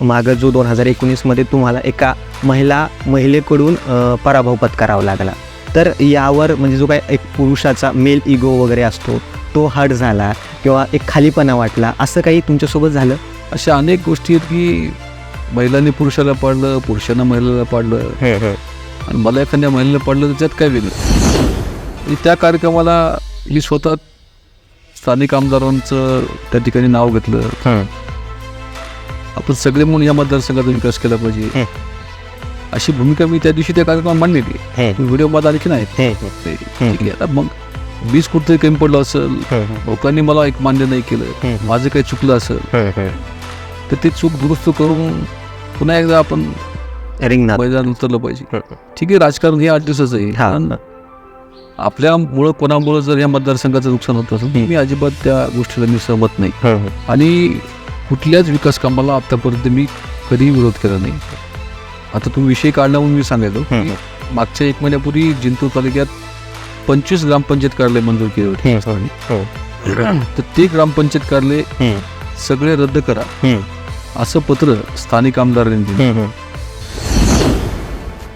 मागं जो दोन हजार एकोणीसमध्ये तुम्हाला एका महिला महिलेकडून पराभव पत्करावा लागला. तर यावर म्हणजे जो काय एक पुरुषाचा मेल इगो वगैरे असतो तो हट झाला किंवा एक खालीपणा वाटला असं काही तुमच्यासोबत झालं? अशा अनेक गोष्टी आहेत की महिलांनी पुरुषाला पाडलं पुरुषानं महिलेला पाडलं. आणि मला एखाद्या महिलेला पाडलं तर त्यात काय वेगळं? त्या कार्यक्रमाला मी स्वतः स्थानिक आमदारांचं त्या ठिकाणी नाव घेतलं. आपण सगळे म्हणून या मतदारसंघाचा विकास केला पाहिजे. अशी भूमिका मी त्या दिवशी त्या कार्यक्रमात मांडलेली व्हिडिओमध्ये नाही ते ठीक आहे आता मग वीज कुठतरी कमी पडलं असेल लोकांनी मला एक मान्य नाही केलं माझं काही चुकलं असेल तर ते चूक दुरुस्त करून पुन्हा एकदा आपण मैदान उतरलं पाहिजे. ठीक आहे राजकारण हे आठ दिवसाचं आहे. आपल्यामुळं कोणामुळं जर या मतदारसंघाचं नुकसान होत असेल मी अजिबात त्या गोष्टीला मी सहमत नाही आणि कुठल्याच विकास कामाला आतापर्यंत मी कधीही विरोध केला नाही. आता तुम्ही विषय काढला म्हणून मी सांगायचो की मागच्या एक महिन्यापूर्वी जिंतूर तालुक्यात पंचवीस ग्रामपंचायत कार्यालय मंजूर केले होते. तर ते ग्रामपंचायत कार्यालय सगळे रद्द करा. असं पत्र स्थानिक आमदारांनी दिलं.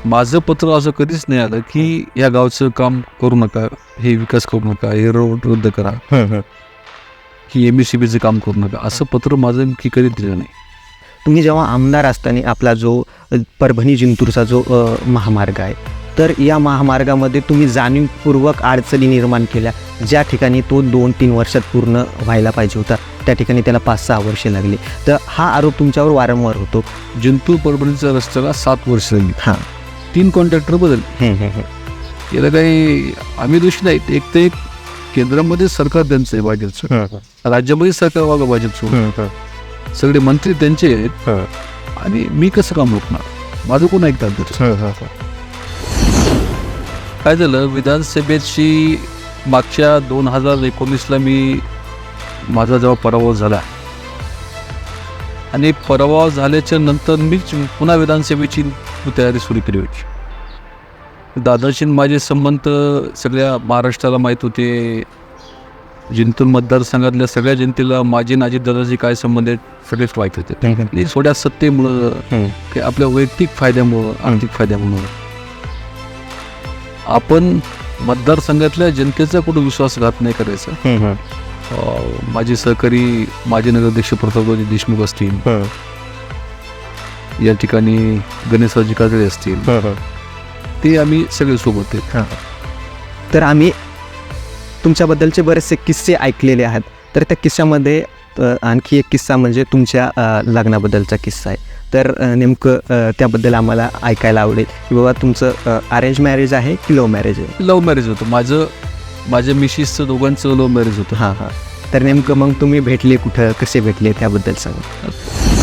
माझं पत्र असं कधीच नाही आलं की या गावचं काम करू नका हे विकास करू नका हे रोड रद्द करा. ही एम सी बीचं काम करू नका. असं पत्र माझं मी कधीच दिलं नाही. तुम्ही जेव्हा आमदार असताना आपला जो परभणी जिंतूरचा जो महामार्ग आहे तर या महामार्गामध्ये तुम्ही जाणीवपूर्वक अडचणी निर्माण केल्या. ज्या ठिकाणी तो दोन तीन वर्षात पूर्ण व्हायला पाहिजे होता त्या ठिकाणी त्याला पाच सहा वर्षे लागली. तर हा आरोप तुमच्यावर वारंवार होतो. जिंतूर परभणीच्या रस्त्याला सात वर्ष लागली. हां. तीन कॉन्ट्रॅक्टर बदल याला काही आम्ही दोषी नाहीत. एक तर एक केंद्रामध्ये सरकार त्यांचं आहे राज्यामध्ये सरकार वागा भाजपचं सगळे मंत्री त्यांचे आहेत. आणि मी कसं काम रोखणार? माझं कोण ऐकतात तर काय झालं? विधानसभेची मागच्या दोन हजार एकोणीसला मी माझा जेव्हा पराभव झाला. आणि पराभव झाल्याच्यानंतर मीच पुन्हा विधानसभेची तयारी सुरू केली होती. दादाशी माझे संबंध सगळ्या महाराष्ट्राला माहीत होते. जिंतूर मतदारसंघातल्या सगळ्या जनतेला माझे नाजी दादाचे काय संबंध आहेत सगळेच माहीत होते. थोड्या सत्तेमुळं की आपल्या वैयक्तिक फायद्यामुळं आर्थिक फायद्यामुळं. आपण मतदारसंघातल्या जनतेचा कुठं विश्वासघात नाही करायचा. माझे सहकारी माजी नगराध्यक्ष प्रतापरावजी देशमुख असतील. या ठिकाणी गणेशरावजी काजळे असतील. ते आम्ही सगळे सोबत आहेत. तर आम्ही तुमच्याबद्दलचे बरेचसे किस्से ऐकलेले आहेत. तर त्या किस्स्यामध्ये अ, आणखी एक किस्सा म्हणजे तुमच्या अ, लग्नाबद्दलचा किस्सा आहे. तर अ, नेमकं अ, त्याबद्दल आम्हाला ऐकायला आवडेल की बाबा तुमचं अरेंज मॅरेज आहे की लव्ह मॅरेज आहे? लव्ह मॅरेज होतं. माझं माझ्या मिशीसचं दोघांचं लव्ह मॅरेज होतं. हां हां. तर नेमकं मग तुम्ही भेटले कुठं? कसे भेटले? त्याबद्दल सांगा.